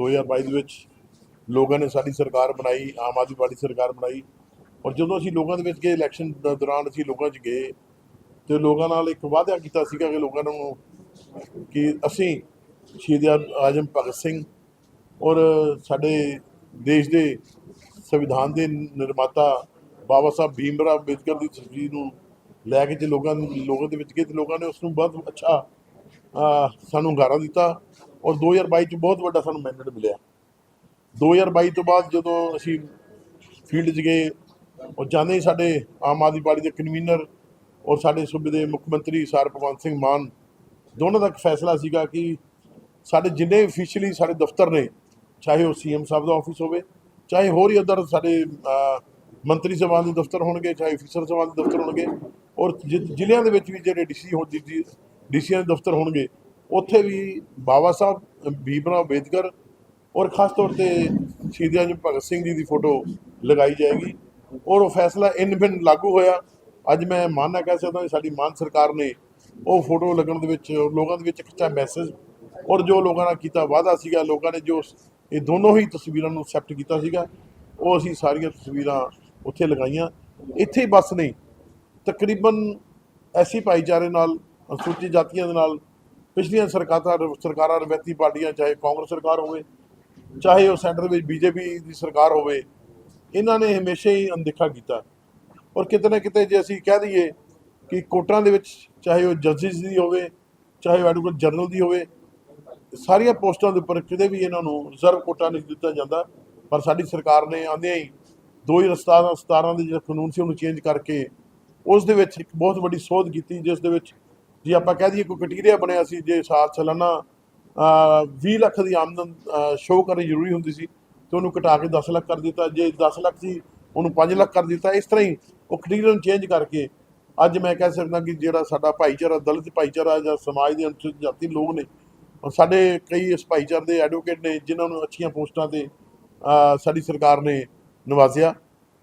2022 ਦੇ ਵਿੱਚ ਲੋਕਾਂ ਨੇ ਸਾਡੀ ਸਰਕਾਰ ਬਣਾਈ, ਆਮ ਆਦਮੀ ਪਾਰਟੀ ਸਰਕਾਰ ਬਣਾਈ। ਔਰ ਜਦੋਂ ਅਸੀਂ ਲੋਕਾਂ ਦੇ ਵਿੱਚ ਗਏ, ਇਲੈਕਸ਼ਨ ਦੌਰਾਨ ਅਸੀਂ ਲੋਕਾਂ 'ਚ ਗਏ, ਤੇ ਲੋਕਾਂ ਨਾਲ ਇੱਕ ਵਾਅਦਾ ਕੀਤਾ ਸੀਗਾ ਕਿ ਲੋਕਾਂ ਨੂੰ ਕਿ ਅਸੀਂ ਸ਼ਹੀਦ ਆਜਮ ਭਗਤ ਸਿੰਘ ਔਰ ਸਾਡੇ ਦੇਸ਼ ਦੇ ਸੰਵਿਧਾਨ ਦੇ ਨਿਰਮਾਤਾ ਬਾਬਾ ਸਾਹਿਬ ਭੀਮ ਰਾਓ ਅੰਬੇਦਕਰ ਦੀ ਤਸਵੀਰ ਨੂੰ ਲੈ ਕੇ ਜੇ ਲੋਕਾਂ ਨੂੰ, ਲੋਕਾਂ ਦੇ ਵਿੱਚ ਗਏ, ਤੇ ਲੋਕਾਂ ਨੇ ਉਸ ਨੂੰ ਬਹੁਤ ਅੱਛਾ ਸਾਨੂੰ ਹੁੰਗਾਰਾ ਦਿੱਤਾ। ਔਰ 2022 ਚ ਬਹੁਤ ਵੱਡਾ ਸਾਨੂੰ ਮੈਂਡੇਟ ਮਿਲਿਆ। 2022 ਤੋਂ ਬਾਅਦ ਜਦੋਂ ਅਸੀਂ ਫੀਲਡ 'ਚ ਗਏ ਔਰ ਜਾਂਦੇ ਸਾਡੇ ਆਮ ਆਦਮੀ ਪਾਰਟੀ ਦੇ ਕਨਵੀਨਰ ਔਰ ਸਾਡੇ ਸੂਬੇ ਦੇ ਮੁੱਖ ਮੰਤਰੀ ਸਰ ਭਗਵੰਤ ਸਿੰਘ ਮਾਨ, ਦੋਨਾਂ ਦਾ ਇੱਕ ਫੈਸਲਾ ਸੀਗਾ ਕਿ ਸਾਡੇ ਜਿੰਨੇ ਅਫੀਸ਼ੀਅਲੀ ਸਾਡੇ ਦਫ਼ਤਰ ਨੇ, ਚਾਹੇ ਉਹ ਸੀਐਮ ਸਾਹਿਬ ਦਾ ਆਫਿਸ ਹੋਵੇ, ਚਾਹੇ ਹੋਰ ਹੀ ਉਧਰ ਸਾਡੇ ਮੰਤਰੀ ਸਭਾ ਦੇ ਦਫ਼ਤਰ ਹੋਣਗੇ, ਚਾਹੇ ਅਫੀਸਰ ਸਭਾ ਦੇ ਦਫ਼ਤਰ ਹੋਣਗੇ, ਔਰ ਜ਼ਿ- ਜ਼ਿਲ੍ਹਿਆਂ ਦੇ ਵਿੱਚ ਵੀ ਜਿਹੜੇ ਡੀਸੀ ਹੋ ਡੀਸੀਆਂ ਦੇ ਦਫ਼ਤਰ ਹੋਣਗੇ ਉੱਥੇ ਵੀ ਬਾਬਾ ਸਾਹਿਬ ਭੀਮ ਅੰਬੇਦਕਰ ਔਰ ਖਾਸ ਤੌਰ ਤੇ ਸ਼ਹੀਦ ਆਜਮ ਭਗਤ ਸਿੰਘ ਜੀ ਦੀ ਫੋਟੋ ਲਗਾਈ ਜਾਏਗੀ। ਔਰ ਉਹ ਫੈਸਲਾ ਇਨ ਬਿਨ ਲਾਗੂ ਹੋਇਆ। ਅੱਜ ਮੈਂ ਮਾਨਣਾ ਕਹਿ ਸਕਦਾ ਕਿ ਸਾਡੀ ਮਾਨ ਸਰਕਾਰ ਨੇ ਉਹ ਫੋਟੋ ਲੱਗਣ ਦੇ ਵਿੱਚ, ਲੋਕਾਂ ਦੇ ਵਿੱਚ ਇੱਕ ਮੈਸੇਜ ਔਰ ਜੋ ਲੋਕਾਂ ਨਾਲ ਕੀਤਾ ਵਾਅਦਾ ਸੀਗਾ, ਲੋਕਾਂ ਨੇ ਜੋ ਇਹ ਦੋਨੋਂ ਹੀ ਤਸਵੀਰਾਂ ਨੂੰ ਐਕਸੈਪਟ ਕੀਤਾ ਸੀਗਾ, ਉਹ ਅਸੀਂ ਸਾਰੀਆਂ ਤਸਵੀਰਾਂ ਉੱਥੇ ਲਗਾਈਆਂ। ਇੱਥੇ ਹੀ ਬਸ ਨਹੀਂ, ਤਕਰੀਬਨ ਐਸੀ ਭਾਈਚਾਰੇ ਨਾਲ, ਅਨੁਸੂਚਿਤ ਜਾਤੀਆਂ ਦੇ ਨਾਲ ਪਿਛਲੀਆਂ ਸਰਕਾਰਾਂ ਸਰਕਾਰਾਂ ਰਵੈਤੀ ਪਾਰਟੀਆਂ, ਚਾਹੇ ਕਾਂਗਰਸ ਸਰਕਾਰ ਹੋਵੇ, ਚਾਹੇ ਉਹ ਸੈਂਟਰ ਵਿੱਚ ਬੀਜੇਪੀ ਦੀ ਸਰਕਾਰ ਹੋਵੇ, ਇਹਨਾਂ ਨੇ ਹਮੇਸ਼ਾ ਹੀ ਅਣਦੇਖਾ ਕੀਤਾ। ਔਰ ਕਿਤੇ ਨਾ ਕਿਤੇ ਜੇ ਅਸੀਂ ਕਹਿ ਦਈਏ ਕਿ ਕੋਟਾਂ ਦੇ ਵਿੱਚ ਚਾਹੇ ਉਹ ਜੱਜਿਸ ਦੀ ਹੋਵੇ, ਚਾਹੇ ਉਹ ਐਡਵੋਕੇਟ ਜਨਰਲ ਦੀ ਹੋਵੇ, ਸਾਰੀਆਂ ਪੋਸਟਾਂ ਦੇ ਉੱਪਰ ਕਿਤੇ ਵੀ ਇਹਨਾਂ ਨੂੰ ਰਿਜ਼ਰਵ ਕੋਟਾ ਨਹੀਂ ਦਿੱਤਾ ਜਾਂਦਾ, ਪਰ ਸਾਡੀ ਸਰਕਾਰ ਨੇ ਆਂਦਿਆਂ ਹੀ 2017 17 ਦੇ ਜਿਹੜਾ ਕਾਨੂੰਨ ਸੀ ਉਹਨੂੰ ਚੇਂਜ ਕਰਕੇ ਉਸ ਦੇ ਵਿੱਚ ਇੱਕ ਬਹੁਤ ਵੱਡੀ ਸੋਧ ਕੀਤੀ, ਜਿਸ ਦੇ ਵਿੱਚ ਜੇ ਆਪਾਂ ਕਹਿ ਦਈਏ ਕੋਈ ਕ੍ਰਾਈਟੇਰੀਆ ਬਣਿਆ ਸੀ ਜੇ ਸਾਲ ਸਾਲਾਨਾ ਅਹ, 20 ਲੱਖ ਦੀ ਆਮਦਨ ਸ਼ੋਅ ਕਰਨੀ ਜ਼ਰੂਰੀ ਹੁੰਦੀ ਸੀ ਤੇ ਉਹਨੂੰ ਘਟਾ ਕੇ 10 ਲੱਖ ਕਰ ਦਿੱਤਾ। ਜੇ 10 ਲੱਖ ਸੀ ਉਹਨੂੰ 5 ਲੱਖ ਕਰ ਦਿੱਤਾ। ਇਸ ਤਰ੍ਹਾਂ ਹੀ ਉਹ ਕ੍ਰਾਈਟੇਰੀਆ ਨੂੰ ਚੇਂਜ ਕਰਕੇ ਅੱਜ ਮੈਂ ਕਹਿ ਸਕਦਾ ਕਿ ਜਿਹੜਾ ਸਾਡਾ ਭਾਈਚਾਰਾ ਦਲਿਤ ਭਾਈਚਾਰਾ ਜਾਂ ਸਮਾਜ ਦੇ ਅਨੁਸੂਚਿਤ ਜਾਤੀ ਲੋਕ ਨੇ ਸਾਡੇ ਕਈ ਇਸ ਭਾਈਚਾਰੇ ਦੇ ਐਡਵੋਕੇਟ ਨੇ ਜਿਨ੍ਹਾਂ ਨੂੰ ਅੱਛੀਆਂ ਪੋਸਟਾਂ ਤੇ ਸਾਡੀ ਸਰਕਾਰ ਨੇ ਨਵਾਜ਼ਿਆ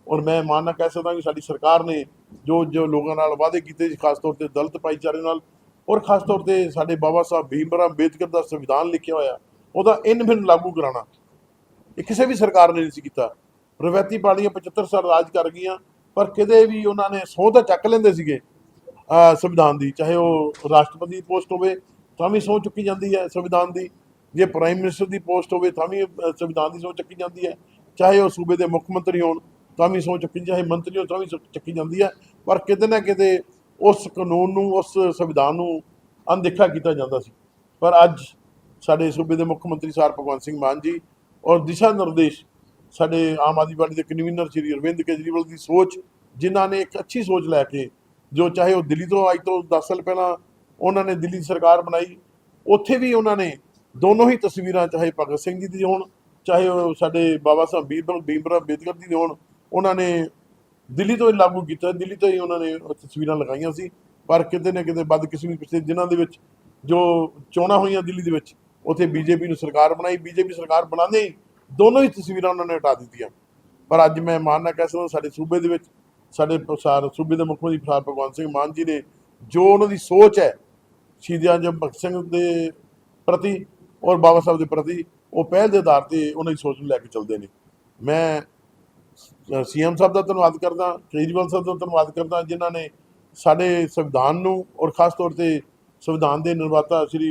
ਔਰ ਮੈਂ ਮਾਨਣਾ ਕਹਿ ਸਕਦਾ ਕਿ ਸਾਡੀ ਸਰਕਾਰ ਨੇ ਜੋ ਜੋ ਲੋਕਾਂ ਨਾਲ ਵਾਅਦੇ ਕੀਤੇ ਸੀ ਖਾਸ ਤੌਰ ਤੇ ਦਲਿਤ ਭਾਈਚਾਰੇ ਨਾਲ ਔਰ ਖਾਸ ਤੌਰ ਤੇ ਸਾਡੇ ਬਾਬਾ ਸਾਹਿਬ ਭੀਮ ਰਾਓ ਅੰਬੇਦਕਰ ਦਾ ਸੰਵਿਧਾਨ ਲਿਖਿਆ ਹੋਇਆ, ਉਹਦਾ ਇਨ ਬਿਨ ਲਾਗੂ ਕਰਾਉਣਾ। ਇਹ ਕਿਸੇ ਵੀ ਸਰਕਾਰ ਨੇ ਨਹੀਂ ਸੀ ਕੀਤਾ। ਰਵਾਇਤੀ ਪਾਰਟੀਆਂ 75 ਸਾਲ ਰਾਜ ਕਰ ਗਈਆਂ, ਪਰ ਕਿਤੇ ਵੀ ਉਹਨਾਂ ਨੇ ਸਹੁੰ ਤਾਂ ਚੱਕ ਲੈਂਦੇ ਸੀਗੇ, ਅਹ, ਸੰਵਿਧਾਨ ਦੀ, ਚਾਹੇ ਉਹ ਰਾਸ਼ਟਰਪਤੀ ਦੀ ਪੋਸਟ ਹੋਵੇ, ਤਾਂ ਵੀ ਸਹੁੰ ਚੁੱਕੀ ਜਾਂਦੀ ਹੈ ਸੰਵਿਧਾਨ ਦੀ। ਜੇ ਪ੍ਰਾਈਮ ਮਿਨਿਸਟਰ ਦੀ ਪੋਸਟ ਹੋਵੇ, ਤਾਂ ਵੀ ਸੰਵਿਧਾਨ ਦੀ ਸਹੁੰ ਚੱਕੀ ਜਾਂਦੀ ਹੈ। ਚਾਹੇ ਉਹ ਸੂਬੇ ਦੇ ਮੁੱਖ ਮੰਤਰੀ ਹੋਣ ਤਾਂ ਵੀ ਸਹੁੰ ਚੱਕੀ ਚਾਹੇ ਮੰਤਰੀ ਹੋ ਤਾਂ ਵੀ ਸਹੁੰ ਚੱਕੀ ਜਾਂਦੀ ਹੈ ਪਰ ਕਿਤੇ ਨਾ ਕਿਤੇ ਉਸ ਕਾਨੂੰਨ ਨੂੰ, ਉਸ ਸੰਵਿਧਾਨ ਨੂੰ ਅਣਦੇਖਾ ਕੀਤਾ ਜਾਂਦਾ ਸੀ। ਪਰ ਅੱਜ ਸਾਡੇ ਸੂਬੇ ਦੇ ਮੁੱਖ ਮੰਤਰੀ ਸਰ ਭਗਵੰਤ ਸਿੰਘ ਮਾਨ ਜੀ ਔਰ ਦਿਸ਼ਾ ਨਿਰਦੇਸ਼ ਸਾਡੇ ਆਮ ਆਦਮੀ ਪਾਰਟੀ ਦੇ ਕਨਵੀਨਰ ਸ਼੍ਰੀ ਅਰਵਿੰਦ ਕੇਜਰੀਵਾਲ ਦੀ ਸੋਚ, ਜਿਨ੍ਹਾਂ ਨੇ ਇੱਕ ਅੱਛੀ ਸੋਚ ਲੈ ਕੇ ਜੋ ਚਾਹੇ ਉਹ ਦਿੱਲੀ ਤੋਂ ਅੱਜ ਤੋਂ 10 ਸਾਲ ਪਹਿਲਾਂ ਉਹਨਾਂ ਨੇ ਦਿੱਲੀ ਦੀ ਸਰਕਾਰ ਬਣਾਈ, ਉੱਥੇ ਵੀ ਉਹਨਾਂ ਨੇ ਦੋਨੋਂ ਹੀ ਤਸਵੀਰਾਂ ਚਾਹੇ ਭਗਤ ਸਿੰਘ ਜੀ ਦੀ ਹੋਣ, ਚਾਹੇ ਉਹ ਸਾਡੇ ਬਾਬਾ ਸਾਹਿਬ ਭੀਮ ਭੀਮ ਰਾਓ ਅੰਬੇਦਕਰ ਦੀ ਹੋਣ ਉਹਨਾਂ ਨੇ ਦਿੱਲੀ ਤੋਂ ਹੀ ਲਾਗੂ ਕੀਤਾ। ਦਿੱਲੀ ਤੋਂ ਹੀ ਉਹਨਾਂ ਨੇ ਤਸਵੀਰਾਂ ਲਗਾਈਆਂ ਸੀ। ਪਰ ਕਿਤੇ ਨਾ ਕਿਤੇ ਬਦਕਿਸਮਤੀ ਪਿਛਲੇ ਦਿਨਾਂ ਦੇ ਵਿੱਚ ਜੋ ਚੋਣਾਂ ਹੋਈਆਂ ਦਿੱਲੀ ਦੇ ਵਿੱਚ, ਉੱਥੇ ਬੀਜੇਪੀ ਨੂੰ ਸਰਕਾਰ ਬਣਾਈ। ਬੀਜੇਪੀ ਸਰਕਾਰ ਬਣਾਉਂਦੇ ਹੀ ਦੋਨੋਂ ਹੀ ਤਸਵੀਰਾਂ ਉਹਨਾਂ ਨੇ ਹਟਾ ਦਿੱਤੀਆਂ। ਪਰ ਅੱਜ ਮੈਂ ਮਾਨਣਾ ਕਹਿ ਸਕਦਾ, ਸਾਡੇ ਸੂਬੇ ਦੇ ਵਿੱਚ, ਸਾਡੇ ਪ੍ਰਸਾਰ ਸੂਬੇ ਦੇ ਮੁੱਖ ਮੰਤਰੀ ਪ੍ਰਸਾਰ ਭਗਵੰਤ ਸਿੰਘ ਮਾਨ ਜੀ ਨੇ ਜੋ ਉਹਨਾਂ ਦੀ ਸੋਚ ਹੈ, ਸ਼ਹੀਦਾਂ ਜਮ ਭਗਤ ਸਿੰਘ ਦੇ ਪ੍ਰਤੀ ਔਰ ਬਾਬਾ ਸਾਹਿਬ ਦੇ ਪ੍ਰਤੀ, ਉਹ ਪਹਿਲ ਦੇ ਆਧਾਰ ਤੇ ਉਹਨਾਂ ਦੀ ਸੋਚ ਨੂੰ ਲੈ ਕੇ ਚੱਲਦੇ ਨੇ। ਮੈਂ ਸੀਐਮ ਸਾਹਿਬ ਦਾ ਧੰਨਵਾਦ ਕਰਦਾ ਕੇਜਰੀਵਾਲ ਸਾਹਿਬ ਦਾ ਧੰਨਵਾਦ ਕਰਦਾ ਜਿਨ੍ਹਾਂ ਨੇ ਸਾਡੇ ਸੰਵਿਧਾਨ ਨੂੰ ਔਰ ਖਾਸ ਤੌਰ ਤੇ ਸੰਵਿਧਾਨ ਦੇ ਨਿਰਮਾਤਾ ਸ੍ਰੀ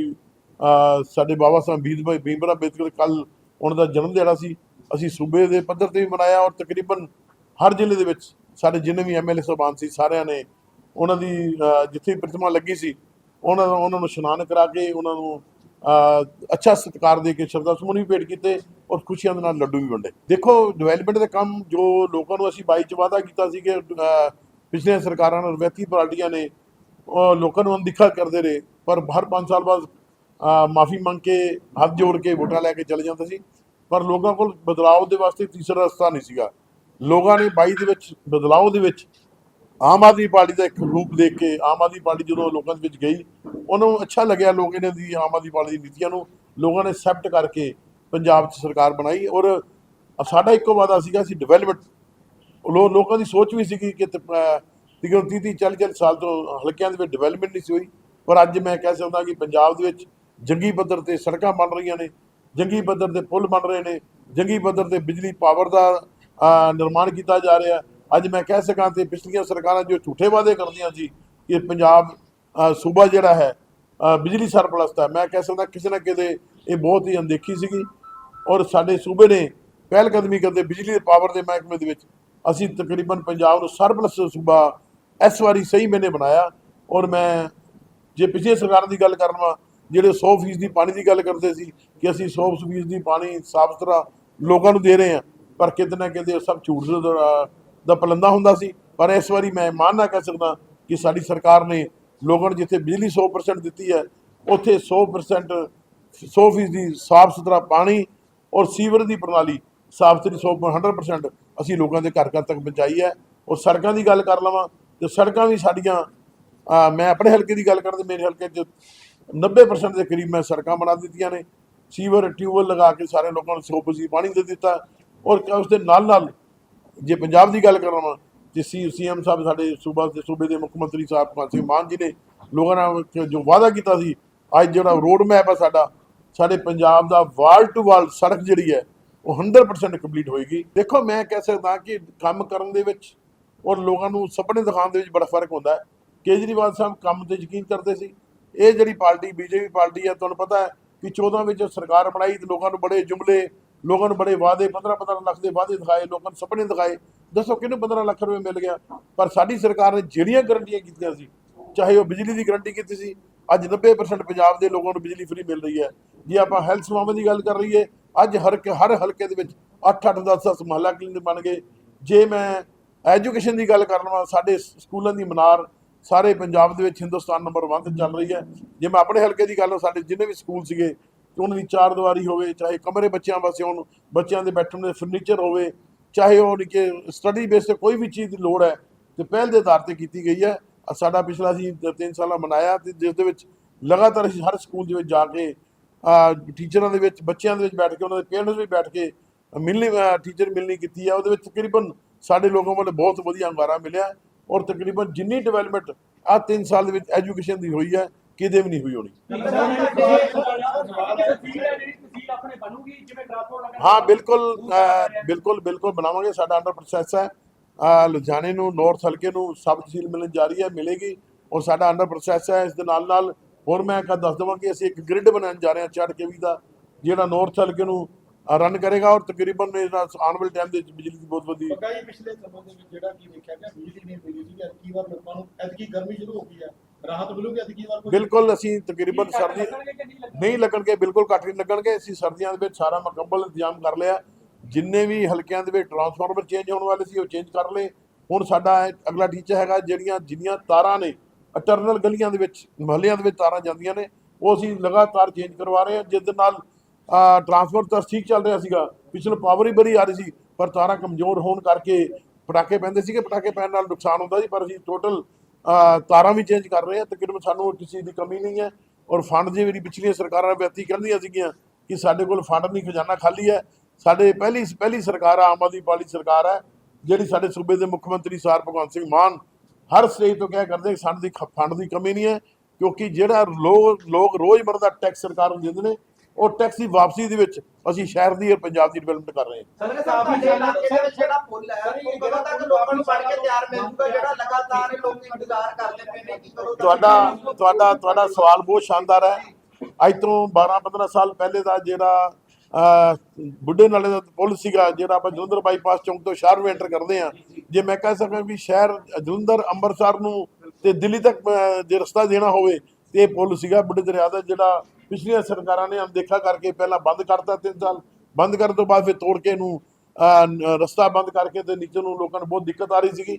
ਅਹ, ਸਾਡੇ ਬਾਬਾ ਸਾਹਿਬ ਭੀਮ ਭਾਈ ਭੀਮ ਅੰਬੇਦਕਰ ਕੱਲ ਉਹਨਾਂ ਦਾ ਜਨਮ ਦਿਹਾੜਾ ਸੀ। ਅਸੀਂ ਸੂਬੇ ਦੇ ਪੱਧਰ ਤੇ ਵੀ ਮਨਾਇਆ ਔਰ ਤਕਰੀਬਨ ਹਰ ਜ਼ਿਲ੍ਹੇ ਦੇ ਵਿੱਚ ਸਾਡੇ ਜਿੰਨੇ ਵੀ ਐਮਐਲਏ ਸਾਹਿਬਾਨ ਸੀ ਸਾਰਿਆਂ ਨੇ ਉਹਨਾਂ ਦੀ ਜਿੱਥੇ ਪ੍ਰਤਿਮਾ ਲੱਗੀ ਸੀ ਉਹਨਾਂ ਉਹਨਾਂ ਨੂੰ ਇਸ਼ਨਾਨ ਕਰਾ ਕੇ ਉਹਨਾਂ ਨੂੰ ਅੱਛਾ ਸਤਿਕਾਰ ਦੇ ਕੇ ਸ਼ਰਧਾ ਸੁਮਨ ਵੀ ਭੇਟ ਕੀਤੇ ਔਰ ਖੁਸ਼ੀਆਂ ਦੇ ਨਾਲ ਲੱਡੂ ਵੀ ਵੰਡੇ। ਦੇਖੋ ਡਿਵੈਲਪਮੈਂਟ ਦੇ ਕੰਮ ਜੋ ਲੋਕਾਂ ਨੂੰ ਅਸੀਂ 22 ਚ ਵਾਅਦਾ ਕੀਤਾ ਸੀ ਕਿ ਪਿਛਲੀਆਂ ਸਰਕਾਰਾਂ ਨਾਲ ਰਵੈਤੀ ਪਾਰਟੀਆਂ ਨੇ, ਉਹ ਲੋਕਾਂ ਨੂੰ ਅਣਦੇਖਾ ਕਰਦੇ ਰਹੇ, ਪਰ ਹਰ 5 ਸਾਲ ਬਾਅਦ ਮਾਫੀ ਮੰਗ ਕੇ ਹੱਥ ਜੋੜ ਕੇ ਵੋਟਾਂ ਲੈ ਕੇ ਚਲੇ ਜਾਂਦੇ ਸੀ। ਪਰ ਲੋਕਾਂ ਕੋਲ ਬਦਲਾਅ ਦੇ ਵਾਸਤੇ ਤੀਸਰਾ ਰਸਤਾ ਨਹੀਂ ਸੀਗਾ। ਲੋਕਾਂ ਨੇ 22 ਦੇ ਵਿੱਚ, ਬਦਲਾਅ ਦੇ ਵਿੱਚ ਆਮ ਆਦਮੀ ਪਾਰਟੀ ਦਾ ਇੱਕ ਰੂਪ ਦੇਖ ਕੇ, ਆਮ ਆਦਮੀ ਪਾਰਟੀ ਜਦੋਂ ਲੋਕਾਂ ਦੇ ਵਿੱਚ ਗਈ, ਉਹਨਾਂ ਨੂੰ ਅੱਛਾ ਲੱਗਿਆ ਲੋਕ ਇਹਨਾਂ ਦੀ ਆਮ ਆਦਮੀ ਪਾਰਟੀ ਦੀ ਨੀਤੀਆਂ ਨੂੰ, ਲੋਕਾਂ ਨੇ ਐਕਸੈਪਟ ਕਰਕੇ ਪੰਜਾਬ 'ਚ ਸਰਕਾਰ ਬਣਾਈ ਔਰ ਸਾਡਾ ਇੱਕੋ ਵਾਅਦਾ ਸੀਗਾ, ਅਸੀਂ ਡਿਵੈਲਪਮੈਂਟ ਲੋਕਾਂ ਦੀ ਸੋਚ ਵੀ ਸੀਗੀ ਕਿ ਤ- ਅਹ ਤਕਰੀਬਨ 30 30 40 40 ਸਾਲ ਤੋਂ ਹਲਕਿਆਂ ਦੇ ਵਿੱਚ ਡਿਵੈਲਪਮੈਂਟ ਨਹੀਂ ਸੀ ਹੋਈ, ਪਰ ਅੱਜ ਮੈਂ ਕਹਿ ਸਕਦਾ ਕਿ ਪੰਜਾਬ ਦੇ ਵਿੱਚ ਜੰਗੀ ਪੱਧਰ ਤੇ ਸੜਕਾਂ ਬਣ ਰਹੀਆਂ ਨੇ, ਜੰਗੀ ਪੱਧਰ ਤੇ ਪੁਲ ਬਣ ਰਹੇ ਨੇ, ਜੰਗੀ ਪੱਧਰ ਤੇ ਬਿਜਲੀ ਪਾਵਰ ਦਾ ਨਿਰਮਾਣ ਕੀਤਾ ਜਾ ਰਿਹਾ ਅੱਜ ਮੈਂ ਕਹਿ ਸਕਾਂ ਤੇ ਪਿਛਲੀਆਂ ਸਰਕਾਰਾਂ ਜੋ ਝੂਠੇ ਵਾਅਦੇ ਕਰਦੀਆਂ ਸੀ ਕਿ ਪੰਜਾਬ ਸੂਬਾ ਜਿਹੜਾ ਹੈ ਬਿਜਲੀ ਸਰਪਲਸ ਹੈ, ਮੈਂ ਕਹਿ ਸਕਦਾ ਕਿਸੇ ਨਾ ਕਿਤੇ ਇਹ ਬਹੁਤ ਹੀ ਅਣਦੇਖੀ ਸੀਗੀ ਔਰ ਸਾਡੇ ਸੂਬੇ ਨੇ ਪਹਿਲ ਕਦਮੀ ਕਰਦੇ ਬਿਜਲੀ ਦੇ ਪਾਵਰ ਦੇ ਮਹਿਕਮੇ ਦੇ ਵਿੱਚ ਅਸੀਂ ਤਕਰੀਬਨ ਪੰਜਾਬ ਨੂੰ ਸਰਪਲਸ ਸੂਬਾ ਇਸ ਵਾਰੀ ਸਹੀ ਮੈਨੇ ਬਣਾਇਆ ਔਰ ਮੈਂ ਜੇ ਪਿਛਲੇ ਸਰਕਾਰ ਦੀ ਗੱਲ ਕਰਨਾ ਜਿਹੜੇ 100% ਦੀ ਪਾਣੀ ਦੀ ਗੱਲ ਕਰਦੇ ਸੀ ਕਿ ਅਸੀਂ 100% ਦੀ ਪਾਣੀ ਸਾਫ਼ ਸੁਥਰਾ ਲੋਕਾਂ ਨੂੰ ਦੇ ਰਹੇ ਹਾਂ, ਪਰ ਕਿਤੇ ਨਾ ਕਿਤੇ ਸਭ ਝੂਠ ਦਾ- ਪਲੰਦਾ ਹੁੰਦਾ ਸੀ। ਪਰ ਇਸ ਵਾਰੀ ਮੈਂ ਮਾਨ ਨਾ ਕਹਿ ਸਕਦਾ ਕਿ ਸਾਡੀ ਸਰਕਾਰ ਨੇ ਲੋਕਾਂ ਨੂੰ ਜਿੱਥੇ ਬਿਜਲੀ 100% ਦਿੱਤੀ ਹੈ, ਉੱਥੇ 100% 100% ਦੀ ਸਾਫ਼ ਸੁਥਰਾ ਪਾਣੀ ਔਰ ਸੀਵਰ ਦੀ ਪ੍ਰਣਾਲੀ ਸਾਫ਼ ਸੁਥਰੀ 100% ਅਸੀਂ ਲੋਕਾਂ ਦੇ ਘਰ ਘਰ ਤੱਕ ਪਹੁੰਚਾਈ ਹੈ। ਔਰ ਸੜਕਾਂ ਦੀ ਗੱਲ ਕਰ ਲਵਾਂ ਤੇ ਸੜਕਾਂ ਵੀ ਸਾਡੀਆਂ ਮੈਂ ਆਪਣੇ ਹਲਕੇ ਦੀ ਗੱਲ ਕਰਾਂ ਕਰਦਾ ਮੇਰੇ ਹਲਕੇ 'ਚ 90% ਦੇ ਕਰੀਬ ਮੈਂ ਸੜਕਾਂ ਬਣਾ ਦਿੱਤੀਆਂ ਨੇ। ਸੀਵਰ, ਟਿਊਬਵੈਲ ਲਗਾ ਕੇ ਸਾਰੇ ਲੋਕਾਂ ਨੂੰ 100% ਪਾਣੀ ਦੇ ਦਿੱਤਾ ਔਰ ਉਸ ਦੇ ਨਾਲ ਨਾਲ ਜੇ ਪੰਜਾਬ ਦੀ ਗੱਲ ਕਰਾਂ ਤੇ ਸੀ ਸੀਐਮ ਸਾਹਿਬ ਸਾਡੇ ਸੂਬਾ ਦੇ ਸੂਬੇ ਦੇ ਮੁੱਖ ਮੰਤਰੀ ਸਾਹਿਬ ਭਗਵੰਤ ਸਿੰਘ ਮਾਨ ਜੀ ਨੇ ਲੋਕਾਂ ਨਾਲ ਜੋ ਵਾਅਦਾ ਕੀਤਾ ਸੀ, ਅੱਜ ਜਿਹੜਾ ਰੋਡ ਮੈਪ ਹੈ ਸਾਡਾ, ਸਾਡੇ ਪੰਜਾਬ ਦਾ ਵਾਲ ਟੂ ਵਾਲ ਸੜਕ ਜਿਹੜੀ ਹੈ, ਉਹ 100% ਕੰਪਲੀਟ ਹੋਏਗੀ। ਦੇਖੋ, ਮੈਂ ਕਹਿ ਸਕਦਾ ਕਿ ਕੰਮ ਕਰਨ ਦੇ ਵਿੱਚ ਔਰ ਲੋਕਾਂ ਨੂੰ ਸੁਪਨੇ ਦਿਖਾਉਣ ਦੇ ਵਿੱਚ ਬੜਾ ਫ਼ਰਕ ਹੁੰਦਾ ਹੈ। ਕੇਜਰੀਵਾਲ ਸਾਹਿਬ ਕੰਮ ਤੇ ਯਕੀਨ ਕਰਦੇ ਸੀ। ਇਹ ਜਿਹੜੀ ਪਾਰਟੀ, ਬੀਜੇਪੀ ਪਾਰਟੀ ਹੈ ਤੁਹਾਨੂੰ ਪਤਾ ਹੈ ਕਿ 14 ਵਿੱਚ ਸਰਕਾਰ ਬਣਾਈ ਤੇ ਲੋਕਾਂ ਨੂੰ ਬੜੇ ਜੁਮਲੇ ਲੋਕਾਂ ਨੂੰ ਬੜੇ ਵਾਅਦੇ 15 15 ਲੱਖ ਦੇ ਵਾਅਦੇ ਦਿਖਾਏ, ਲੋਕਾਂ ਨੂੰ ਸੁਪਨੇ ਦਿਖਾਏ। ਦੱਸੋ ਕਿਹਨੂੰ 15 ਲੱਖ ਰੁਪਏ ਮਿਲ ਗਿਆ? ਪਰ ਸਾਡੀ ਸਰਕਾਰ ਨੇ ਜਿਹੜੀਆਂ ਗਰੰਟੀਆਂ ਕੀਤੀਆਂ ਸੀ, ਚਾਹੇ ਉਹ ਬਿਜਲੀ ਦੀ ਗਰੰਟੀ ਕੀਤੀ ਸੀ, ਅੱਜ 90% ਪੰਜਾਬ ਦੇ ਲੋਕਾਂ ਨੂੰ ਬਿਜਲੀ ਫ੍ਰੀ ਮਿਲ ਰਹੀ ਹੈ। ਜੇ ਆਪਾਂ ਹੈਲਥ ਸੇਵਾਵਾਂ ਦੀ ਗੱਲ ਕਰ ਲਈਏ, ਅੱਜ ਹਰ ਹਰ ਹਲਕੇ ਦੇ ਵਿੱਚ 8 8 10 10 ਮਹੱਲਾ ਕਲੀਨਿਕ ਬਣ ਗਏ। ਜੇ ਮੈਂ ਐਜੂਕੇਸ਼ਨ ਦੀ ਗੱਲ ਕਰ ਲਵਾਂ, ਸਾਡੇ ਸਕੂਲਾਂ ਦੀ ਮਨਾਰ ਸਾਰੇ ਪੰਜਾਬ ਦੇ ਵਿੱਚ ਹਿੰਦੁਸਤਾਨ ਨੰਬਰ 1 ਤੇ ਚੱਲ ਰਹੀ ਹੈ। ਜੇ ਮੈਂ ਆਪਣੇ ਹਲਕੇ ਦੀ ਗੱਲ ਸਾਡੇ ਜਿੰਨੇ ਵੀ ਸਕੂਲ ਸੀਗੇ ਉਹਨਾਂ ਦੀ ਚਾਰ ਦੀਵਾਰੀ ਹੋਵੇ, ਚਾਹੇ ਕਮਰੇ ਬੱਚਿਆਂ ਵਾਸਤੇ ਹੋਣ, ਬੱਚਿਆਂ ਦੇ ਬੈਠਣ ਦੇ ਫਰਨੀਚਰ ਹੋਵੇ, ਚਾਹੇ ਉਹ ਕਿ ਸਟੱਡੀ ਬੇਸ ਤੇ ਕੋਈ ਵੀ ਚੀਜ਼ ਦੀ ਲੋੜ ਹੈ, ਤੇ ਪਹਿਲ ਦੇ ਆਧਾਰ ਤੇ ਕੀਤੀ ਗਈ ਹੈ। ਸਾਡਾ ਪਿਛਲਾ ਅਸੀਂ 3 ਸਾਲਾਂ ਮਨਾਇਆ ਤੇ ਜਿਸ ਦੇ ਵਿੱਚ ਲਗਾਤਾਰ ਅਸੀਂ ਹਰ ਸਕੂਲ ਦੇ ਵਿੱਚ ਜਾ ਕੇ ਟੀਚਰਾਂ ਦੇ ਵਿੱਚ, ਬੱਚਿਆਂ ਦੇ ਵਿੱਚ ਬੈਠ ਕੇ, ਉਹਨਾਂ ਦੇ ਪੇਰੈਂਟਸ ਵੀ ਬੈਠ ਕੇ ਮਿਲਣੀ ਟੀਚਰ ਮਿਲਣੀ ਕੀਤੀ ਹੈ। ਉਹਦੇ ਵਿੱਚ ਤਕਰੀਬਨ ਸਾਡੇ ਲੋਕਾਂ ਵੱਲੋਂ ਬਹੁਤ ਵਧੀਆ ਹੰਗਾਰਾ ਮਿਲਿਆ ਔਰ ਤਕਰੀਬਨ ਜਿੰਨੀ ਡਿਵੈਲਪਮੈਂਟ ਆ 3 ਸਾਲ ਦੇ ਵਿੱਚ ਐਜੂਕੇਸ਼ਨ ਦੀ ਹੋਈ ਹੈ ਕਿਤੇ ਵੀ ਨਹੀਂ ਹੋਈ ਹੋਣੀ। ਹਾਂ ਬਿਲਕੁਲ ਅ, ਬਿਲਕੁਲ ਬਿਲਕੁਲ ਬਣਾਵਾਂਗੇ ਸਾਡਾ ਅੰਡਰ ਪ੍ਰੋਸੈਸ ਹੈ। ਅ, ਲੁਧਿਆਣੇ ਨੂੰ ਨਾਰਥ ਹਲਕੇ ਨੂੰ ਸਬ ਤਹਿਸੀਲ ਮਿਲਣ ਜਾ ਰਹੀ ਹੈ ਮਿਲੇਗੀ। ਔਰ ਸਾਡਾ ਅੰਡਰ ਪ੍ਰੋਸੈਸ ਹੈ ਇਸ ਦੇ ਨਾਲ ਨਾਲ ਹੋਰ ਮੈਂ ਇੱਕ ਦੱਸ ਦੇਵਾਂ ਕਿ ਅਸੀਂ ਇੱਕ ਗ੍ਰਿਡ ਬਣਾਉਣ ਜਾ ਰਹੇ ਹਾਂ ਚੜ ਕੇ ਵੀ ਦਾ ਜਿਹੜਾ ਨਾਰਥ ਹਲਕੇ ਨੂੰ ਰਨ ਕਰੇਗਾ। ਔਰ ਤਕਰੀਬਨ ਇਹਦਾ ਆਉਣ ਵਾਲੇ ਟਾਈਮ ਦੇ ਵਿੱਚ ਬਿਜਲੀ ਦੀ ਬਹੁਤ ਵਧੀ ਪੱਕਾ ਜੀ ਪਿਛਲੇ ਸਮੇਂ ਦੇ ਵਿੱਚ ਜਿਹੜਾ ਕੀ ਵੇਖਿਆ ਗਿਆ ਬਿਜਲੀ ਨਹੀਂ ਮਿਲੀ ਸੀ ਐਤਕੀ ਵਾਰ ਲੋਕਾਂ ਨੂੰ ਐਤਕੀ ਗਰਮੀ ਸ਼ੁਰੂ ਹੋ ਗਈ ਹੈ। ਰਾਹਤ ਮਿਲੂਗੀ ਐਤਕੀ ਵਾਰ ਕੋਈ? ਬਿਲਕੁਲ ਅਸੀਂ ਤਕਰੀਬਨ ਸਰਦੀ ਨਹੀਂ ਲੱਗਣਗੇ? ਬਿਲਕੁਲ ਘੱਟ ਨਹੀਂ ਲੱਗਣਗੇ। ਅਸੀਂ ਸਰਦੀਆਂ ਦੇ ਵਿੱਚ ਸਾਰਾ ਮੁਕੰਮਲ ਇੰਤਜ਼ਾਮ ਕਰ ਲਿਆ। ਜਿੰਨੇ ਵੀ ਹਲਕਿਆਂ ਦੇ ਵਿੱਚ ਟਰਾਂਸਫਾਰਮਰ ਚੇਂਜ ਹੋਣ ਵਾਲੇ ਸੀ ਉਹ ਚੇਂਜ ਕਰ ਲਏ। ਹੁਣ ਸਾਡਾ ਅਗਲਾ ਟੀਚਾ ਹੈਗਾ ਜਿਹੜੀਆਂ ਜਿੰਨੀਆਂ ਤਾਰਾਂ ਨੇ ਅਟਰਨਲ ਗਲੀਆਂ ਦੇ ਵਿੱਚ ਮਹੱਲਿਆਂ ਦੇ ਵਿੱਚ ਤਾਰਾਂ ਜਾਂਦੀਆਂ ਨੇ ਉਹ ਅਸੀਂ ਲਗਾਤਾਰ ਚੇਂਜ ਕਰਵਾ ਰਹੇ ਹਾਂ। ਜਿਸ ਦੇ ਨਾਲ ਟਰਾਂਸਫਰ ਤਾਂ ਠੀਕ ਚੱਲ ਰਿਹਾ ਸੀਗਾ। ਪਿਛਲੇ ਪਾਵਰ ਹੀ ਬੜੀ ਆ ਰਹੀ ਸੀ ਪਰ ਤਾਰਾਂ ਕਮਜ਼ੋਰ ਹੋਣ ਕਰਕੇ ਪਟਾਕੇ ਪੈਂਦੇ ਸੀਗੇ। ਪਟਾਕੇ ਪੈਣ ਨਾਲ ਨੁਕਸਾਨ ਹੁੰਦਾ ਸੀ ਪਰ ਅਸੀਂ ਟੋਟਲ ਤਾਰਾਂ ਵੀ ਚੇਂਜ ਕਰ ਰਹੇ ਹਾਂ ਤਕਰੀਬਨ ਸਾਨੂੰ ਕਿਸੇ ਦੀ ਕਮੀ ਨਹੀਂ ਹੈ ਔਰ ਫੰਡ ਦੀ ਜਿਹੜੀ ਪਿਛਲੀਆਂ ਸਰਕਾਰਾਂ ਵਿਅਕਤੀ ਕਹਿੰਦੀਆਂ ਸੀਗੀਆਂ ਕਿ ਸਾਡੇ ਕੋਲ ਫੰਡ ਨਹੀਂ ਖਜ਼ਾਨਾ ਖਾਲੀ ਹੈ। ਸਾਡੇ ਪਹਿਲੀ ਪਹਿਲੀ ਸਰਕਾਰ ਆਮ ਆਦਮੀ ਪਾਰਟੀ ਸਰਕਾਰ ਹੈ ਜਿਹੜੀ ਸਾਡੇ ਸੂਬੇ ਦੇ ਮੁੱਖ ਮੰਤਰੀ ਸਰ ਭਗਵੰਤ ਸਿੰਘ ਮਾਨ ਹਰ ਸਟੇਜ ਤੋਂ ਕਹਿ ਕਰਦੇ ਕਿ ਸਾਨੂੰ ਦੀ ਖ- ਫੰਡ ਦੀ ਕਮੀ ਨਹੀਂ ਹੈ ਕਿਉਂਕਿ ਜਿਹੜਾ ਲੋਕ ਲੋਕ ਰੋਜ਼ਮਰ ਦਾ ਟੈਕਸ ਸਰਕਾਰ ਨੂੰ ਦਿੰਦੇ ਨੇ ਉਹ ਟੈਕਸ ਦੀ ਵਾਪਸੀ ਦੇ ਵਿੱਚ ਅਸੀਂ ਸ਼ਹਿਰ ਦੀ ਔਰ ਪੰਜਾਬ ਦੀ ਡਿਵੈਲਪਮੈਂਟ ਕਰ ਰਹੇ ਹਾਂ। ਸਰ ਜਿਹੜਾ ਪੁੱਲ ਤੱਕ ਲੋਕਾਂ ਨੂੰ ਬਣ ਕੇ ਤਿਆਰ ਮਿਲ ਜੂਗਾ ਜਿਹੜਾ ਲਗਾਤਾਰ ਇਹ ਲੋਕ ਇੰਤਜ਼ਾਰ ਕਰਦੇ ਪਏ ਨੇ ਕਿ ਕਦੋਂ ਤੱਕ ਤੁਹਾਡਾ ਤੁਹਾਡਾ ਤੁਹਾਡਾ ਸਵਾਲ ਬਹੁਤ ਸ਼ਾਨਦਾਰ ਹੈ। ਅੱਜ ਤੋਂ 12 15 ਸਾਲ ਪਹਿਲੇ ਦਾ ਜਿਹੜਾ ਬੁੱਢੇ ਨਾਲੇ ਦਾ ਪੁਲ ਸੀਗਾ ਜਿਹੜਾ ਆਪਾਂ ਜਲੰਧਰ ਬਾਈਪਾਸ ਚੌਂਕ ਤੋਂ ਸ਼ਹਿਰ ਨੂੰ ਐਂਟਰ ਕਰਦੇ ਆ ਜੇ ਮੈਂ ਕਹਿ ਸਕਾਂ ਵੀ ਸ਼ਹਿਰ ਜਲੰਧਰ ਅੰਮ੍ਰਿਤਸਰ ਨੂੰ ਤੇ ਦਿੱਲੀ ਤੱਕ ਜੇ ਰਸਤਾ ਦੇਣਾ ਹੋਵੇ ਤੇ ਇਹ ਪੁਲ ਸੀਗਾ ਬੁੱਢੇ ਦਰਿਆ ਦਾ ਜਿਹੜਾ ਪਿਛਲੀਆਂ ਸਰਕਾਰਾਂ ਨੇ ਅਣਦੇਖਾ ਕਰਕੇ ਪਹਿਲਾਂ ਬੰਦ ਕਰਤਾ ਤਿੰਨ ਸਾਲ। ਬੰਦ ਕਰਨ ਤੋਂ ਬਾਅਦ ਫਿਰ ਤੋੜ ਕੇ ਇਹਨੂੰ ਰਸਤਾ ਬੰਦ ਕਰਕੇ ਤੇ ਨੀਚੇ ਨੂੰ ਲੋਕਾਂ ਨੂੰ ਬਹੁਤ ਦਿੱਕਤ ਆ ਰਹੀ ਸੀਗੀ।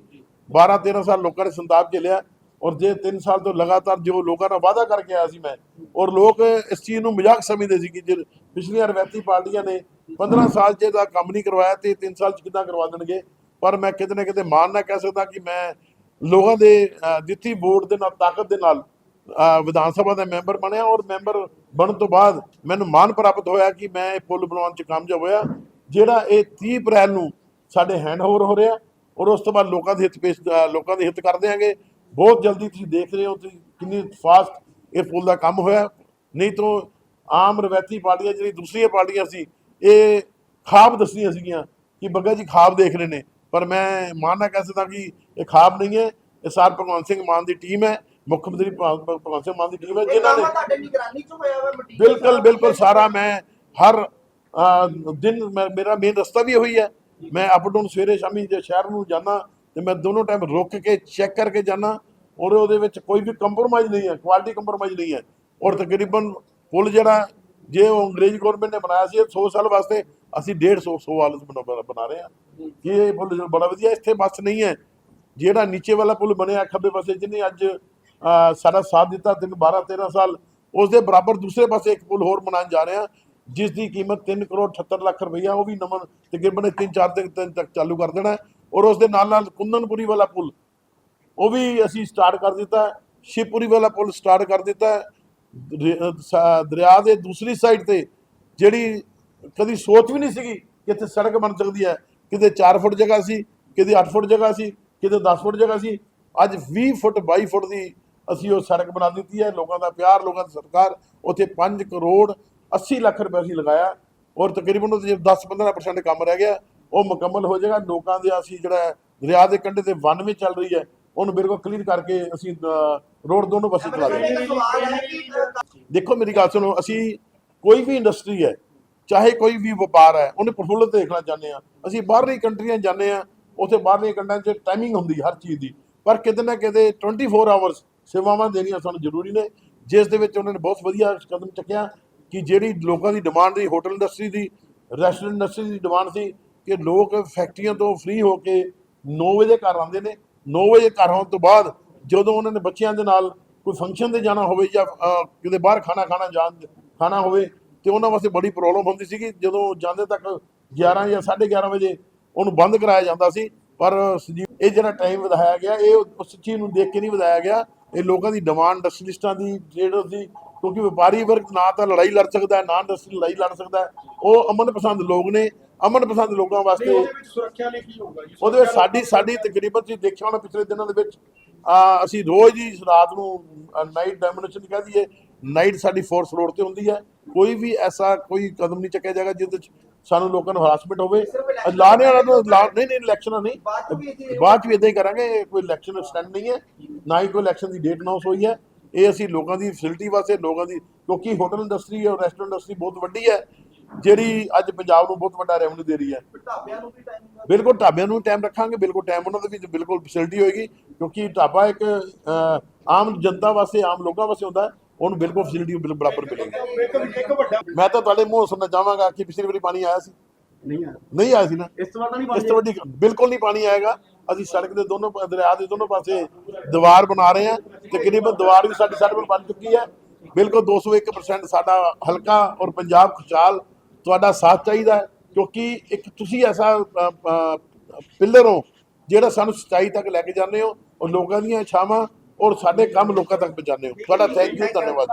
12 13 ਸਾਲ ਲੋਕਾਂ ਨੇ ਸੰਤਾਪ ਝੇਲਿਆ ਔਰ ਜੇ 3 ਸਾਲ ਤੋਂ ਲਗਾਤਾਰ ਜੋ ਲੋਕਾਂ ਨਾਲ ਵਾਅਦਾ ਕਰਕੇ ਆਇਆ ਸੀ ਮੈਂ ਔਰ ਲੋਕ ਇਸ ਚੀਜ਼ ਨੂੰ ਮਜ਼ਾਕ ਸਮਝਦੇ ਸੀ ਕਿ ਜੇ ਪਿਛਲੀਆਂ ਰਵਾਇਤੀ ਪਾਰਟੀਆਂ ਨੇ 15 ਸਾਲ 'ਚ ਇਹਦਾ ਕੰਮ ਨਹੀਂ ਕਰਵਾਇਆ ਤੇ 3 ਸਾਲ 'ਚ ਕਿੱਦਾਂ ਕਰਵਾ ਦੇਣਗੇ? ਪਰ ਮੈਂ ਕਿਤੇ ਨਾ ਕਿਤੇ ਮਾਣ ਨਾ ਕਹਿ ਸਕਦਾ ਕਿ ਮੈਂ ਲੋਕਾਂ ਦੇ ਅਹ, ਦਿੱਤੀ ਵੋਟ ਦੇ ਨਾਲ ਤਾਕਤ ਦੇ ਨਾਲ ਅਹ, ਵਿਧਾਨ ਸਭਾ ਦਾ ਮੈਂਬਰ ਬਣਿਆ ਔਰ ਮੈਂਬਰ ਬਣਨ ਤੋਂ ਬਾਅਦ ਮੈਨੂੰ ਮਾਣ ਪ੍ਰਾਪਤ ਹੋਇਆ ਕਿ ਮੈਂ ਇਹ ਪੁਲ ਬਣਾਉਣ 'ਚ ਕਾਮਯਾਬ ਹੋਇਆ। ਜਿਹੜਾ ਇਹ 30 ਅਪ੍ਰੈਲ ਨੂੰ ਸਾਡੇ ਹੈਂਡਓਵਰ ਹੋ ਰਿਹਾ ਔਰ ਉਸ ਤੋਂ ਬਾਅਦ ਲੋਕਾਂ ਦੇ ਹਿੱਤ ਪੇਸ਼ ਲੋਕਾਂ ਦੇ ਹਿੱਤ ਕਰਦੇ ਆਂਗੇ। ਬਹੁਤ ਜਲਦੀ ਤੁਸੀਂ ਦੇਖ ਰਹੇ ਹੋ ਤੁਸੀਂ ਕਿੰਨੀ ਫਾਸਟ ਇਹ ਪੁਲ ਦਾ ਕੰਮ ਹੋਇਆ। ਨਹੀਂ ਤਾਂ ਆਮ ਰਵਾਇਤੀ ਪਾਰਟੀਆਂ ਜਿਹੜੀ ਦੂਸਰੀਆਂ ਪਾਰਟੀਆਂ ਸੀ ਇਹ ਖਾਬ ਦੱਸਣੀਆਂ ਸੀਗੀਆਂ ਕਿ ਬੱਗਾ ਜੀ ਖਾਬ ਦੇਖ ਰਹੇ ਨੇ। ਪਰ ਮੈਂ ਮਾਨ ਨਾਲ ਕਹਿ ਸਕਦਾ ਕਿ ਇਹ ਖਾਬ ਨਹੀਂ ਹੈ। ਇਹ ਸਾਰ ਭਗਵੰਤ ਸਿੰਘ ਮਾਨ ਦੀ ਟੀਮ ਹੈ। ਮੁੱਖ ਮੰਤਰੀ ਭਗਵੰਤ ਸਿੰਘ ਮਾਨ ਦੀ ਟੀਮ ਹੈ ਜਿਨ੍ਹਾਂ ਨੇ ਤੁਹਾਡੇ ਨਿਗਰਾਨੀ ਚ ਹੋਇਆ ਵਾ ਮਟੀਰੀਅਲ ਬਿਲਕੁਲ ਬਿਲਕੁਲ ਸਾਰਾ ਮੈਂ ਹਰ ਦਿਨ ਮੇਰਾ ਮੇਨ ਰਸਤਾ ਵੀ ਉਹੀ ਹੈ ਮੈਂ ਅਪ ਡਾਊਨ ਸਵੇਰੇ ਸ਼ਾਮੀ ਜੇ ਸ਼ਹਿਰ ਨੂੰ ਜਾਣਾ ਤੇ ਮੈਂ ਦੋਨੋਂ ਟਾਈਮ ਰੁਕ ਕੇ ਚੈੱਕ ਕਰਕੇ ਜਾਣਾ ਔਰ ਉਹਦੇ ਵਿੱਚ ਕੋਈ ਵੀ ਕੰਪਰੋਮਾਈਜ਼ ਨਹੀਂ ਹੈ ਕੁਆਲਿਟੀ ਕੰਪਰੋਮਾਈਜ਼ ਨਹੀਂ ਹੈ। ਔਰ ਤਕਰੀਬਨ ਪੁਲ ਜਿਹੜਾ ਜੇ ਉਹ ਅੰਗਰੇਜ਼ ਗਵਰਨਮੈਂਟ ਨੇ ਬਣਾਇਆ ਸੀ 100 ਸਾਲ ਵਾਸਤੇ ਅਸੀਂ 150 100 ਵਾਲ ਬਣਾ ਰਹੇ ਹਾਂ। ਕਿ ਇਹ ਪੁਲ ਬੜਾ ਵਧੀਆ ਇੱਥੇ ਬੱਸ ਨਹੀਂ ਹੈ। ਜਿਹੜਾ ਨੀਚੇ ਵਾਲਾ ਪੁਲ ਬਣਿਆ ਖੱਬੇ ਪਾਸੇ ਜਿਹਨੇ ਅੱਜ ਅਹ, ਸਾਡਾ ਸਾਥ ਦਿੱਤਾ ਤਿੰਨ 12 13 ਸਾਲ ਉਸ ਦੇ ਬਰਾਬਰ ਦੂਸਰੇ ਪਾਸੇ ਇੱਕ ਪੁਲ ਹੋਰ ਬਣਾਉਣ ਜਾ ਰਹੇ ਹਾਂ। ਜਿਸ ਦੀ ਕੀਮਤ 3 ਕਰੋੜ 78 ਲੱਖ ਰੁਪਈਆ, ਉਹ ਵੀ ਨਵਾਂ ਤਕਰੀਬਨ 3-4 ਦਿਨ ਦਿਨ ਤੱਕ ਚਾਲੂ ਕਰ ਦੇਣਾ ਔਰ ਉਸ ਦੇ ਨਾਲ ਨਾਲ ਕੁੰਦਨਪੁਰੀ ਵਾਲਾ ਪੁਲ, ਉਹ ਵੀ ਅਸੀਂ ਸਟਾਰਟ ਕਰ ਦਿੱਤਾ ਹੈ। ਸ਼ਿਵਪੁਰੀ ਵਾਲਾ ਪੁਲ ਸਟਾਰਟ ਕਰ ਦਿੱਤਾ ਦਰ- ਦਰਿਆ ਦੇ ਦੂਸਰੀ ਸਾਈਡ ਤੇ ਜਿਹੜੀ ਕਦੀ ਸੋਚ ਵੀ ਨਹੀਂ ਸੀਗੀ ਕਿ ਇੱਥੇ ਸੜਕ ਬਣ ਸਕਦੀ ਹੈ। ਕਿਤੇ 4 ਫੁੱਟ ਜਗ੍ਹਾ ਸੀ, ਕਿਤੇ 8 ਫੁੱਟ ਜਗ੍ਹਾ ਸੀ, ਕਿਤੇ 10 ਫੁੱਟ ਜਗ੍ਹਾ ਸੀ। ਅੱਜ 20 ਫੁੱਟ 22 ਫੁੱਟ ਦੀ ਅਸੀਂ ਉਹ ਸੜਕ ਬਣਾ ਦਿੱਤੀ ਹੈ। ਲੋਕਾਂ ਦਾ ਪਿਆਰ, ਲੋਕਾਂ ਦੀ ਸਰਕਾਰ ਉੱਥੇ 5 ਕਰੋੜ 80 ਲੱਖ ਰੁਪਏ ਅਸੀਂ ਲਗਾਇਆ ਔਰ ਤਕਰੀਬਨ ਉਹਦੇ 10-15% ਕੰਮ ਰਹਿ ਗਿਆ, ਉਹ ਮੁਕੰਮਲ ਹੋ ਜਾਏਗਾ। ਲੋਕਾਂ ਦੇ ਅਸੀਂ ਜਿਹੜਾ ਦਰਿਆ ਦੇ ਕੰਢੇ ਤੇ ਵਨ ਵੀ ਚੱਲ ਰਹੀ ਹੈ, ਉਹਨੂੰ ਬਿਲਕੁਲ ਕਲੀਅਰ ਕਰਕੇ ਅਸੀਂ ਰੋਡ ਦੋਨੋਂ ਪਾਸੇ ਚਲਾ ਦੇਵਾਂਗੇ ਦੇਖੋ ਮੇਰੀ ਗੱਲ ਸੁਣੋ, ਅਸੀਂ ਕੋਈ ਵੀ ਇੰਡਸਟਰੀ ਹੈ, ਚਾਹੇ ਕੋਈ ਵੀ ਵਪਾਰ ਹੈ, ਉਹਨੇ ਪ੍ਰਫੁੱਲਤ ਦੇਖਣਾ ਚਾਹੁੰਦੇ ਆ ਅਸੀਂ ਬਾਹਰਲੀ ਕੰਟਰੀਆਂ ਜਾਂਦੇ ਆ ਉੱਥੇ ਬਾਹਰਲੀਆਂ ਕੰਟਰੀਆਂ 'ਚ ਟਾਈਮਿੰਗ ਹੁੰਦੀ ਹਰ ਚੀਜ਼ ਦੀ। ਪਰ ਕਿਤੇ ਨਾ ਕਿਤੇ 24 ਆਵਰਸ ਸੇਵਾਵਾਂ ਦੇਣੀਆਂ ਸਾਨੂੰ ਜ਼ਰੂਰੀ ਨੇ, ਜਿਸ ਦੇ ਵਿੱਚ ਉਹਨਾਂ ਨੇ ਬਹੁਤ ਵਧੀਆ ਕਦਮ ਚੱਕਿਆ। ਕਿ ਜਿਹੜੀ ਲੋਕਾਂ ਦੀ ਡਿਮਾਂਡ ਦੀ ਹੋਟਲ ਇੰਡਸਟਰੀ ਦੀ ਰੈਸਟੋਰੈਂਟ ਇੰਡਸਟਰੀ ਦੀ ਡਿਮਾਂਡ ਸੀ ਕਿ ਲੋਕ ਫੈਕਟਰੀਆਂ ਤੋਂ ਫ੍ਰੀ ਹੋ ਕੇ 9 ਵਜੇ ਘਰ ਆਉਂਦੇ ਨੇ। 9 ਵਜੇ ਘਰ ਆਉਣ ਤੋਂ ਬਾਅਦ ਜਦੋਂ ਉਹਨਾਂ ਨੇ ਬੱਚਿਆਂ ਦੇ ਨਾਲ ਕੋਈ ਫੰਕਸ਼ਨ ਤੇ ਜਾਣਾ ਹੋਵੇ ਜਾਂ ਕਿਤੇ ਬਾਹਰ ਖਾਣਾ ਖਾਣਾ ਜਾਣ, ਖਾਣਾ ਹੋਵੇ, ਤੇ ਉਹਨਾਂ ਵਾਸਤੇ ਬੜੀ ਪ੍ਰੋਬਲਮ ਹੁੰਦੀ ਸੀਗੀ। ਜਦੋਂ ਜਾਂਦੇ ਤੱਕ 11 ਜਾਂ 11:30 ਵਜੇ ਉਹਨੂੰ ਬੰਦ ਕਰਾਇਆ ਜਾਂਦਾ ਸੀ, ਪਰ ਸੰਜੀਵ ਇਹ ਜਿਹੜਾ ਟਾਈਮ ਵਧਾਇਆ ਗਿਆ, ਇਹ ਉਸ ਚੀਜ਼ ਨੂੰ ਦੇਖ ਕੇ ਨਹੀਂ ਵਧਾਇਆ ਗਿਆ ਇਹ ਲੋਕਾਂ ਦੀ ਡਿਮਾਂਡ ਇੰਡਸਟਰੀਲਿਸਟਾਂ ਦੀ ਟ੍ਰੇਡਰਸ ਦੀ ਕਿਉਂਕਿ ਵਪਾਰੀ ਵਰਗ ਨਾ ਤਾਂ ਲੜਾਈ ਲੜ ਸਕਦਾ ਨਾ ਇੰਡਸਟਰੀ ਲੜਾਈ ਲੜ ਸਕਦਾ ਉਹ ਅਮਨ ਪਸੰਦ ਲੋਕ ਨੇ ਅਮਨ ਪਸੰਦ ਲੋਕਾਂ ਵਾਸਤੇ ਉਹਦੇ ਵਿੱਚ ਸੁਰੱਖਿਆ ਲਈ ਕੀ ਹੋਊਗਾ ਜੀ? ਉਹਦੇ ਵਿੱਚ ਸਾਡੀ ਸਾਡੀ ਤਕਰੀਬਨ ਤੁਸੀਂ ਦੇਖਿਆ ਹੋਣਾ ਪਿਛਲੇ ਦਿਨਾਂ ਦੇ ਵਿੱਚ ਅਸੀਂ ਰੋਜ਼ ਹੀ ਰਾਤ ਨੂੰ ਨਾਈਟ ਡੈਮੋਨੇਸ਼ਨ ਕਹਿ ਦਈਏ ਨਾਈਟ ਸਾਡੀ ਫੋਰਸ ਰੋਡ ਤੇ ਹੁੰਦੀ ਹੈ। ਕੋਈ ਵੀ ਐਸਾ ਕੋਈ ਕਦਮ ਨਹੀਂ ਚੱਕਿਆ ਜਾਏਗਾ ਜਿਹਦੇ ਵਿੱਚ ਸਾਨੂੰ ਲੋਕਾਂ ਨੂੰ ਹਰਾਸਮੈਂਟ ਹੋਵੇ। ਲਾਣੇ ਵਾਲਾ ਨਹੀਂ ਨਹੀਂ ਇਲੈਕਸ਼ਨ ਨਹੀਂ। ਬਾਅਦ ਚ ਵੀ ਇਦਾਂ ਹੀ ਕਰਾਂਗੇ ਕੋਈ ਇਲੈਕਸ਼ਨ ਸਟੈਂਡ ਨਹੀਂ ਹੈ। ਨਾ ਹੀ ਕੋਈ ਇਲੈਕਸ਼ਨ ਦੀ ਡੇਟ ਅਨਾਉਂਸ ਹੋਈ ਹੈ। ਇਹ ਅਸੀਂ ਲੋਕਾਂ ਦੀ ਫੈਸਿਲਿਟੀ ਵਾਸਤੇ ਲੋਕਾਂ ਦੀ ਕਿਉਂਕਿ ਹੋਟਲ ਇੰਡਸਟਰੀ ਔਰ ਰੈਸਟੋਰੈਂਟ ਇੰਡਸਟਰੀ ਬਹੁਤ ਵੱਡੀ ਹੈ। ਜਿਹੜੀ ਅੱਜ ਪੰਜਾਬ ਨੂੰ ਬਹੁਤ ਵੱਡਾ ਰੈਵਨਿਊ ਦੇ ਰਹੀ ਹੈ। ਢਾਬਿਆਂ ਨੂੰ ਵੀ ਟਾਈਮ ਬਿਲਕੁਲ ਢਾਬਿਆਂ ਨੂੰ ਟਾਈਮ ਰੱਖਾਂਗੇ। ਬਿਲਕੁਲ ਟਾਈਮ ਉਹਨਾਂ ਦੇ ਵਿੱਚ ਬਿਲਕੁਲ ਫੈਸਿਲਿਟੀ ਹੋਏਗੀ। ਕਿਉਂਕਿ ਢਾਬਾ ਇੱਕ ਆਮ ਜਨਤਾ ਵਾਸਤੇ ਆਮ ਲੋਕਾਂ ਵਾਸਤੇ ਹੁੰਦਾ ਹੈ। ਉਹਨੂੰ ਬਿਲਕੁਲ ਫੈਸਿਲਿਟੀ ਬਿਲ ਬਰਾਬਰ ਮਿਲੇਗੀ। ਮੈਂ ਤਾਂ ਤੁਹਾਡੇ ਮੂੰਹ ਸੁਣਨਾ ਚਾਹਾਂਗਾ ਕਿ ਪਿਛਲੀ ਵਾਰੀ ਪਾਣੀ ਆਇਆ ਸੀ। ਨਹੀਂ ਆਇਆ। ਸੀ ਨਾ। ਇਸ ਤੋਂ ਤਾਂ ਨਹੀਂ ਇਸ ਤੋਂ ਵੱਡੀ ਬਿਲਕੁਲ ਨਹੀਂ ਪਾਣੀ ਆਏਗਾ। ਅਸੀਂ ਸੜਕ ਦੇ ਦੋਨੋਂ ਪਾ- ਦਰਿਆ ਦੇ ਦੋਨੋਂ ਪਾਸੇ ਦੀਵਾਰ ਬਣਾ ਰਹੇ ਹਾਂ ਤਕਰੀਬਨ ਦੀਵਾਰ ਵੀ ਸਾਡੀ ਸਾਡੇ ਕੋਲ ਬਣ ਚੁੱਕੀ ਹੈ। ਬਿਲਕੁਲ 201% ਸਾਡਾ ਹਲਕਾ ਔਰ ਪੰਜਾਬ ਖੁਸ਼ਹਾਲ ਤੁਹਾਡਾ ਸਾਥ ਚਾਹੀਦਾ ਹੈ। ਕਿਉਂਕਿ ਇੱਕ ਤੁਸੀਂ ਐਸਾ ਪਿੱਲਰ ਹੋ ਜਿਹੜਾ ਸਾਨੂੰ ਸੱਚਾਈ ਤੱਕ ਲੈ ਕੇ ਜਾਂਦੇ ਹੋ ਔਰ ਲੋਕਾਂ ਦੀਆਂ ਇਛਾਵਾਂ ਔਰ ਸਾਡੇ ਕੰਮ ਲੋਕਾਂ ਤੱਕ ਪਹੁੰਚਾਉਂਦੇ ਹੋ। ਤੁਹਾਡਾ ਥੈਂਕ ਯੂ ਧੰਨਵਾਦ।